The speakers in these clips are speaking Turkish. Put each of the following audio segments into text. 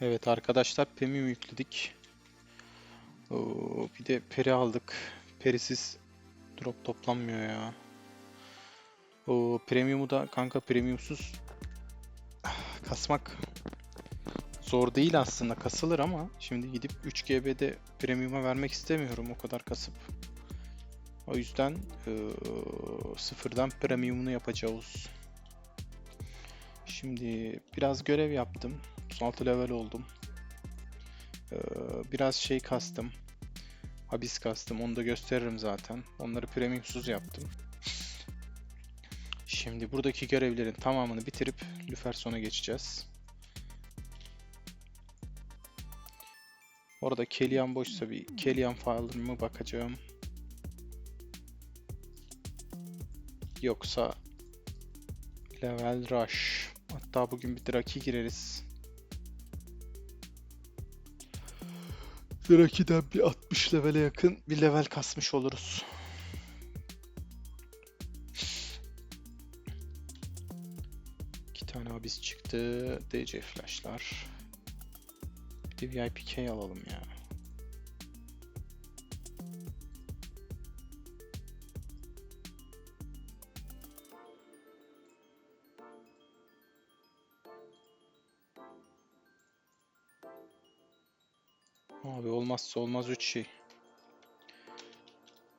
Evet arkadaşlar premium yükledik. Oo, bir de peri aldık. Perisiz drop toplanmıyor ya. O premium'u da kanka premiumsuz kasmak zor değil aslında kasılır ama şimdi gidip 3 GB'de premium'a vermek istemiyorum o kadar kasıp. O yüzden eee, sıfırdan premium'unu yapacağız. Şimdi biraz görev yaptım. 36 level oldum. Eee, biraz şey kastım. Abyss kastım. Onu da gösteririm zaten. Onları premiumsuz yaptım. Şimdi buradaki görevlerin tamamını bitirip Lüferson'a geçeceğiz. Orada Kellyan boşsa bir Kellyan file'ıma bakacağım. Yoksa Level Rush. Hatta bugün bir Draki gireriz. Draki'den bir 60 levele yakın bir level kasmış oluruz. İki tane abis çıktı. DC flashlar. Bir de VIPK alalım ya. Abi olmazsa olmaz 3 şey.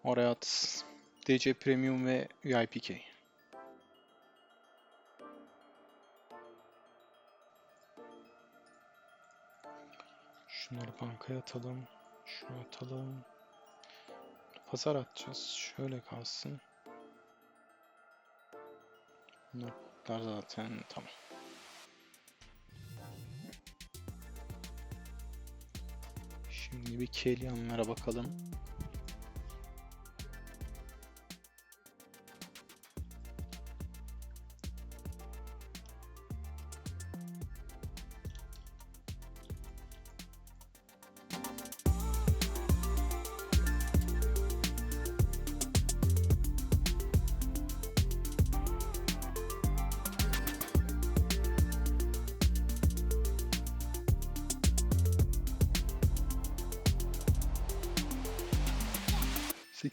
Oraya at. DC Premium ve VIPK. Şunları bankaya atalım. Şunu atalım. Pazar atacağız. Şöyle kalsın. Bunlar zaten tamam. Şimdi bir Kellyan'lara bakalım.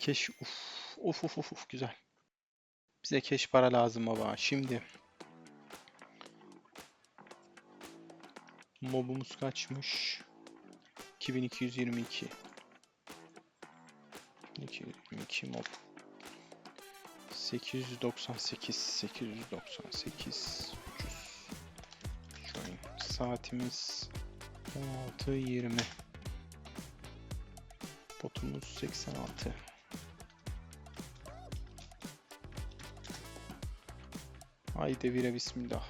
Keş uf of of of of güzel. Bize keş para lazım baba. Şimdi mobumuz kaçmış? 2222. 2222 mob. 898 898 ucuz. Join. Saatimiz 16.20. Botumuz 86. 아이 대비랩 있습니다.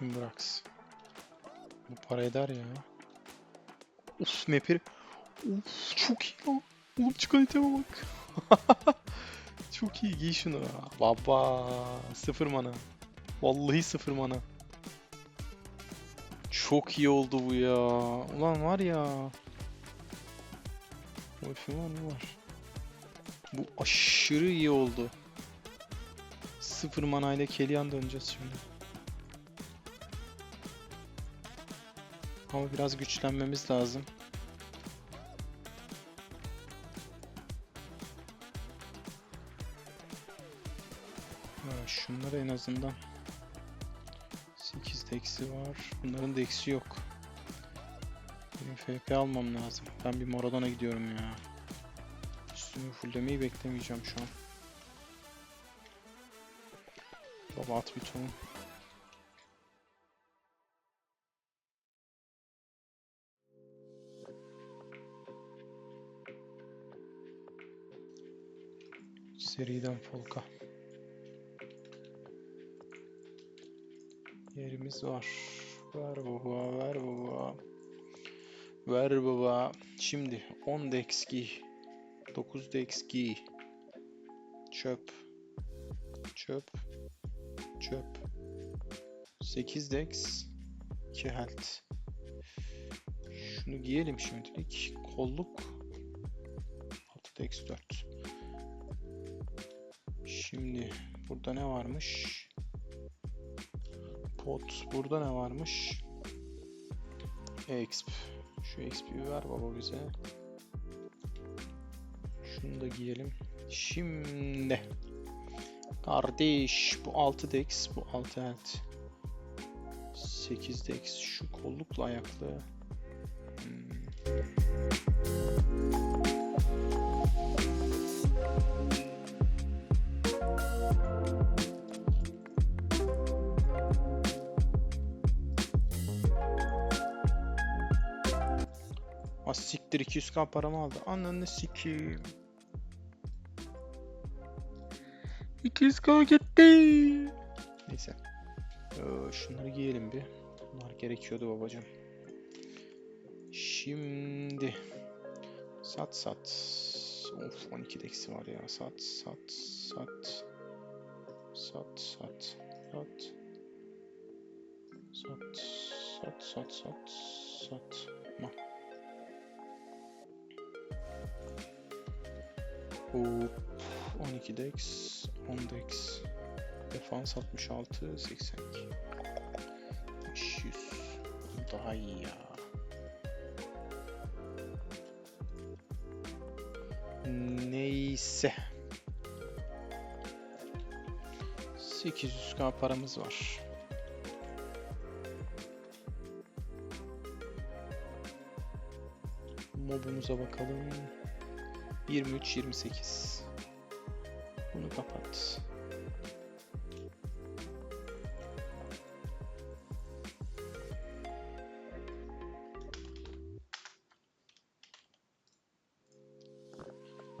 Bismillah. Timbrax. Bu para eder ya. Uf map'i. Uf çok iyi lan. Oğlum çikolateme bak. çok iyi giy şunu. Baba sıfır mana. Vallahi sıfır mana. Çok iyi oldu bu ya. Ulan var ya. Wolf'im var mı var? Bu aşırı iyi oldu. Sıfır mana ile Kellyan döneceğiz şimdi. Ama biraz güçlenmemiz lazım. Ha, şunları en azından 8 eksi var. Bunların da eksi yok. Benim FP almam lazım. Ben bir Moradon'a gidiyorum ya. Üstümü fulllemeyi beklemeyeceğim şu an. Baba at bir ton. Seriden Folka. Yerimiz var. Ver baba, ver baba. Ver baba. Şimdi 10 dex giy. 9 dex giy. Çöp. Çöp. Çöp. 8 dex. 2 health. Şunu giyelim şimdilik. Kolluk. 6 dex 4. Şimdi burada ne varmış? Pot. Burada ne varmış? Exp. Şu XP'yi ver baba bize. Şunu da giyelim. Şimdi. Kardeş bu 6 dex bu 6 health. 8 dex şu kollukla ayaklı. Siktir 200k paramı aldı. Ananı sikeyim. 200k gitti. Neyse. Ee, şunları giyelim bir. Bunlar gerekiyordu babacım. Şimdi sat sat. Of 12 deksi var ya. Sat sat sat. Sat sat sat. Sat sat sat sat sat. Tamam. Hop 12 dex 10 dex defans 66 82 500 daha iyi ya. Neyse. 800k paramız var. Mobumuza bakalım 23 28 bunu kapat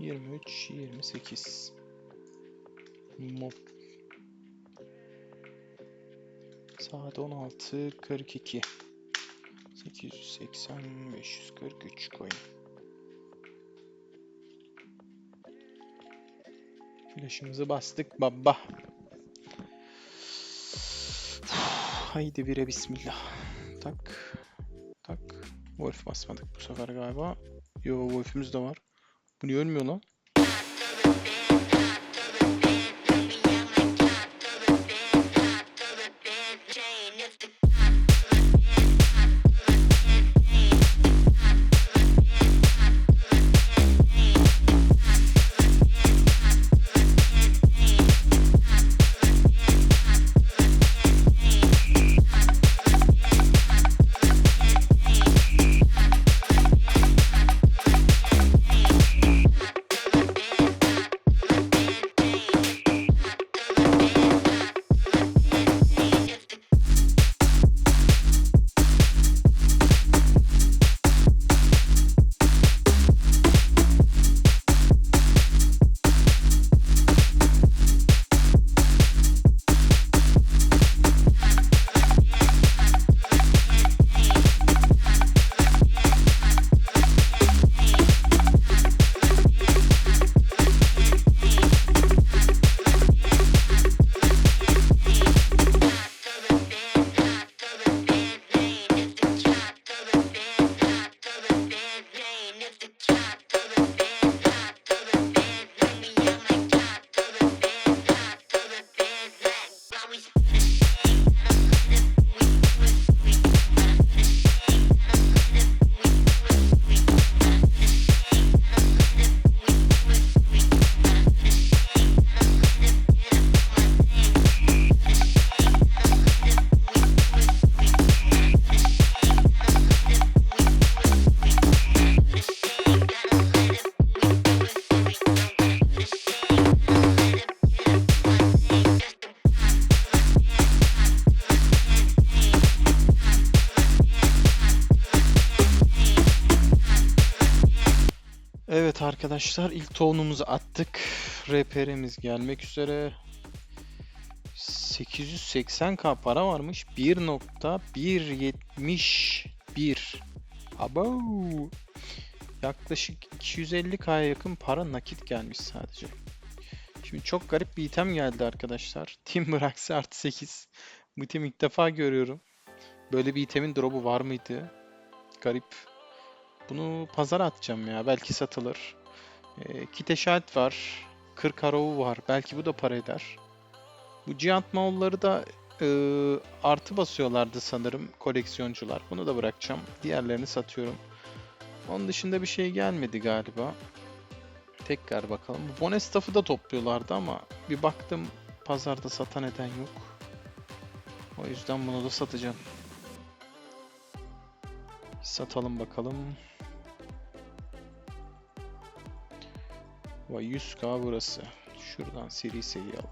Yirmi üç, yirmi sekiz. Saat on altı, kırk iki. Sekiz yüz seksen, beş yüz kırk üç coin. Flash'ımızı bastık baba. Haydi bire bismillah. Tak. Tak. Wolf basmadık bu sefer galiba. Yo Wolf'ümüz de var. Bu niye ölmüyor lan? Arkadaşlar ilk tohumumuzu attık. RPR'imiz gelmek üzere. 880k para varmış. 1.171 Abo. Yaklaşık 250k'ya yakın para nakit gelmiş sadece. Şimdi çok garip bir item geldi arkadaşlar. Timber Axe artı 8. Bu itemi ilk defa görüyorum. Böyle bir itemin drop'u var mıydı? Garip. Bunu pazara atacağım ya. Belki satılır. Ee, kit eşaret var. 40 arrow var. Belki bu da para eder. Bu Giant Mall'ları da e, artı basıyorlardı sanırım koleksiyoncular. Bunu da bırakacağım. Diğerlerini satıyorum. Onun dışında bir şey gelmedi galiba. Tekrar bakalım. Bu bonus staff'ı da topluyorlardı ama bir baktım pazarda satan eden yok. O yüzden bunu da satacağım. Satalım bakalım. Vay 100k burası. Şuradan seri seri al.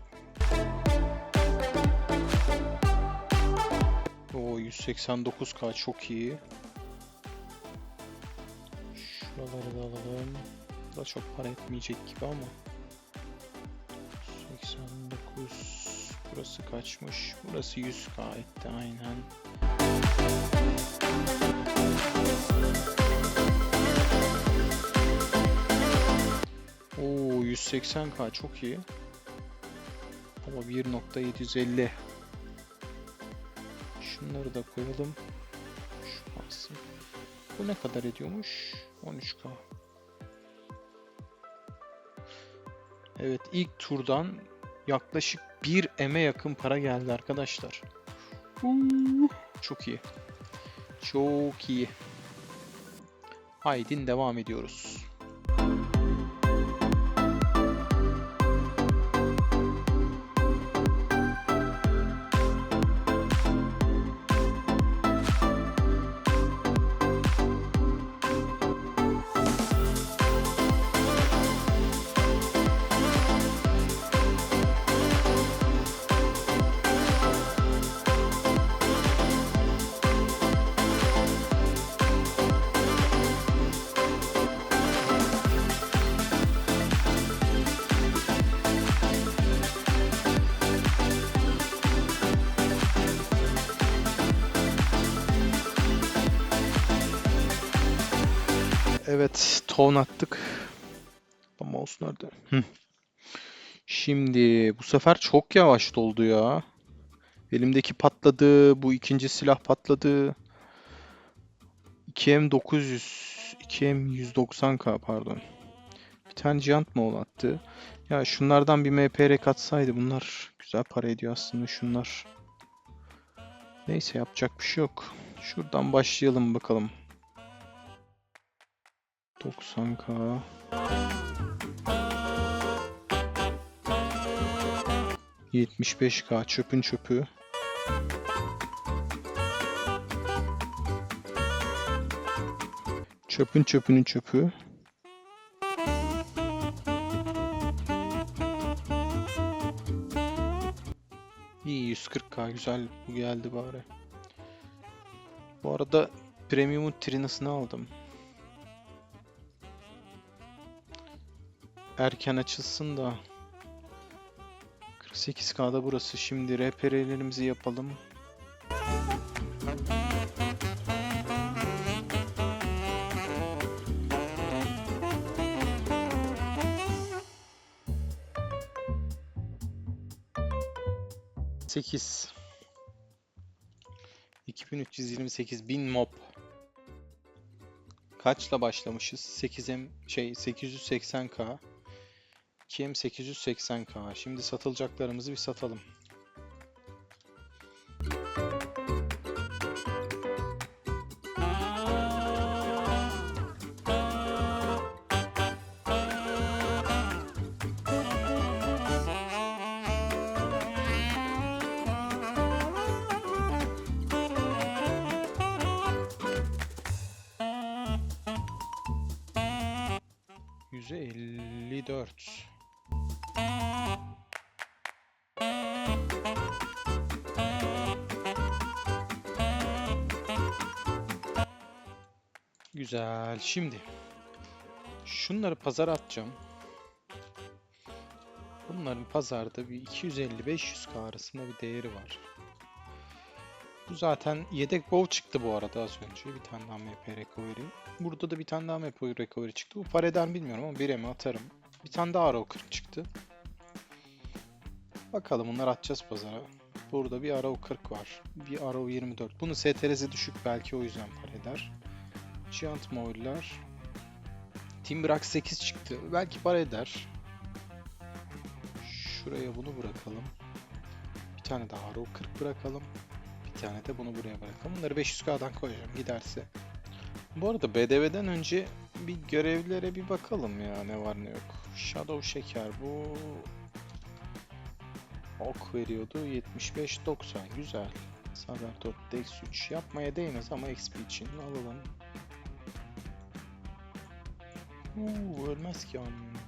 O 189k çok iyi. Şuraları da alalım. Da çok para etmeyecek gibi ama. 89 Burası kaçmış? Burası 100k etti aynen. 180k çok iyi. Ama 1.750. Şunları da koyalım. Şu kalsın. Bu ne kadar ediyormuş? 13k. Evet ilk turdan yaklaşık 1 eme yakın para geldi arkadaşlar. Çok iyi. Çok iyi. Haydi devam ediyoruz. Evet, ton attık. Ama mouse nerede? Hı. Şimdi bu sefer çok yavaş doldu ya. Elimdeki patladı, bu ikinci silah patladı. 2M900, 2M190K pardon. Bir tane Giant mı attı? Ya şunlardan bir MPR katsaydı bunlar güzel para ediyor aslında şunlar. Neyse yapacak bir şey yok. Şuradan başlayalım bakalım. 90k. Yetmiş beş k çöpün çöpü. Çöpün çöpünün çöpü. İyi 140k güzel bu geldi bari. Bu arada Premium'un Trinas'ını aldım. Erken açılsın da 48K'da burası. Şimdi RPR'lerimizi yapalım. Sekiz. 2328 bin mob. Kaçla başlamışız? 8M şey 880k. 2M 880k. Şimdi satılacaklarımızı bir satalım. Yüze 54. Güzel. Şimdi Şunları pazara atacağım. Bunların pazarda bir 250-500k arasında bir değeri var. Bu zaten yedek bow çıktı bu arada az önce. Bir tane daha MP recovery. Burada da bir tane daha MP recovery çıktı. Bu para bilmiyorum ama 1'e mi atarım. Bir tane daha Arrow 40 çıktı. Bakalım bunları atacağız pazara. Burada bir Arrow 40 var. Bir Arrow 24. Bunun STR'si düşük belki o yüzden para eder. Giant Mobile'lar. Timbrax 8 çıktı. Belki para eder. Şuraya bunu bırakalım. Bir tane daha Arrow 40 bırakalım. Bir tane de bunu buraya bırakalım. Bunları 500k'dan koyacağım giderse. Bu arada BDV'den önce bir görevlere bir bakalım ya ne var ne yok. Shadow Şeker bu ok veriyordu 75-90 güzel. Sabertot Dex 3 yapmaya değmez ama XP için alalım. Uuu ölmez ki annem.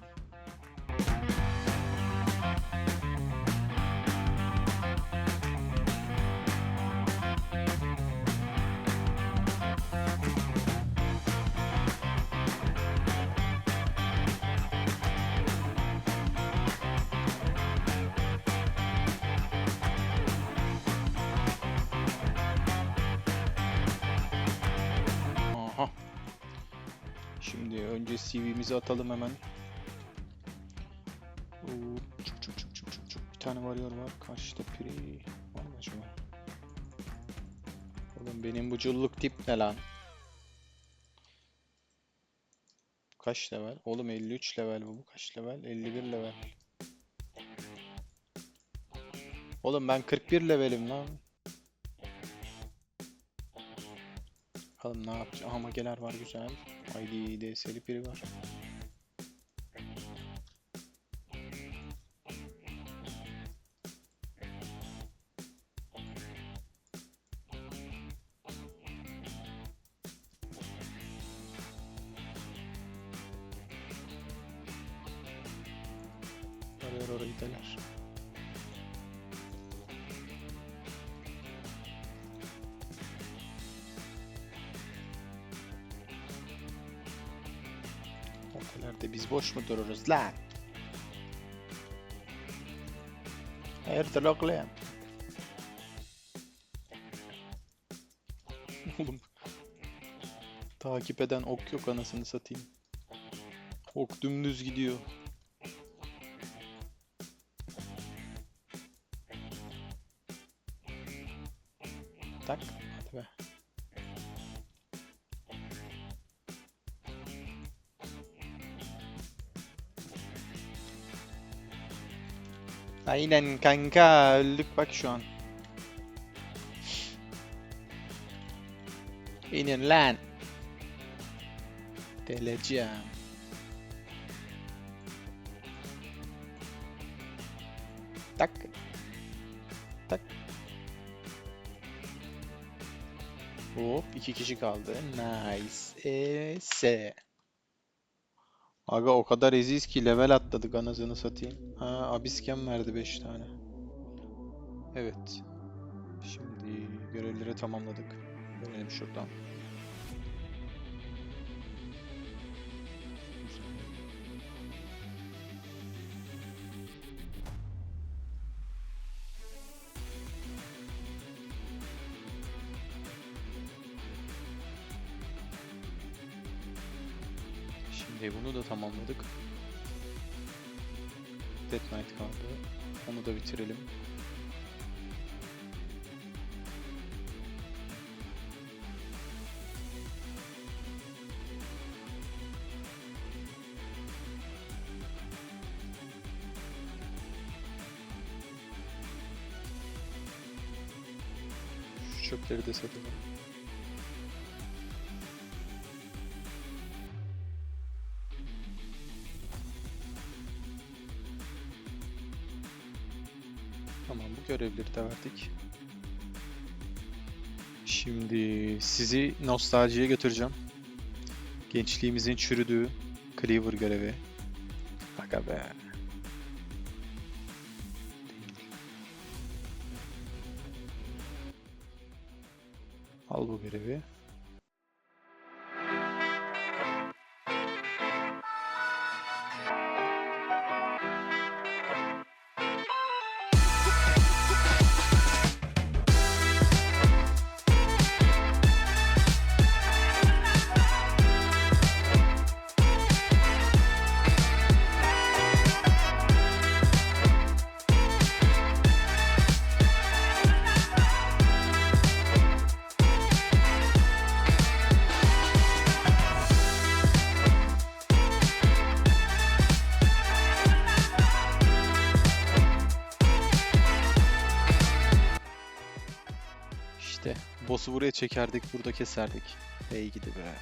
Önce CV'mizi atalım hemen. Oo, Çuk çuk çuk çuk çuk çuk. Bir tane varıyor var. Karşıda piri var mı acaba? Oğlum benim bu culluk tip ne lan? Kaç level? Oğlum 53 level. Bu kaç level? 51 level. Oğlum ben 41 levelim lan. Bakalım ne yapacağım. Aha mageler var güzel. ID DS'li biri var. Boş mu dururuz lan? Oğlum. Takip eden ok yok anasını satayım. Ok dümdüz gidiyor. Aynen kanka öldük bak şu an. İnin lan. Deleceğim. Tak. Tak. Hop iki kişi kaldı. Nice. Ese. Aga o kadar eziz ki level atladık anasını satayım. Ha abisken verdi 5 tane. Evet. Şimdi görevleri tamamladık. Dönelim şuradan. Dead Knight kaldı. Onu da bitirelim. Çöpleri de satalım. Görevleri de verdik. Şimdi sizi nostaljiye götüreceğim. Gençliğimizin çürüdüğü Cleaver görevi. Aga be. Al bu görevi. Boss'u buraya çekerdik, burada keserdik. Ey gidi be.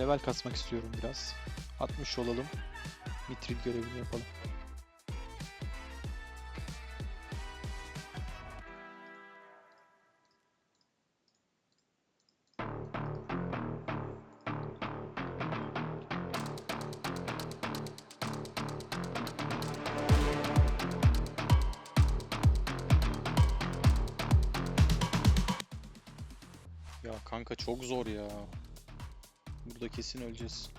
Level kasmak istiyorum biraz. 60 olalım. Mitril görevini yapalım. Ya kanka çok zor ya. Burada kesin öleceğiz.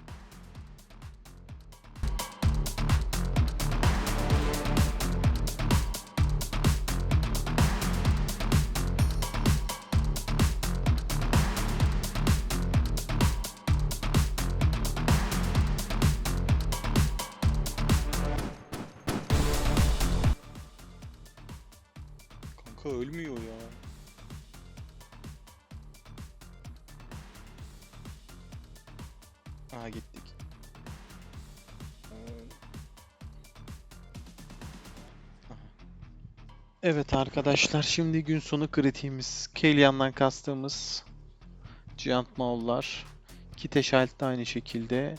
Evet arkadaşlar şimdi gün sonu kritiğimiz. Kelian'dan kastığımız Giant Maul'lar. Kiteşalt de aynı şekilde.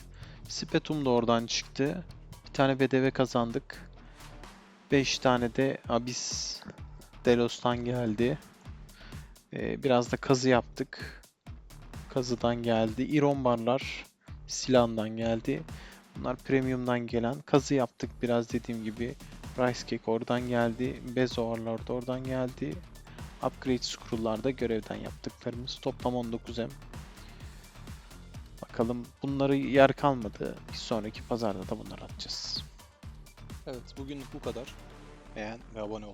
Spetum da oradan çıktı. Bir tane BDV kazandık. 5 tane de Abyss Delos'tan geldi. Ee, biraz da kazı yaptık. Kazıdan geldi. İronbarlar silahından geldi. Bunlar premium'dan gelen. Kazı yaptık biraz dediğim gibi. Rice Cake oradan geldi. Bezoarlar da oradan geldi. Upgrade scroll'lar da görevden yaptıklarımız. Toplam 19M. Bakalım bunları yer kalmadı. Bir sonraki pazarda da bunları atacağız. Evet bugünlük bu kadar. Beğen ve abone ol.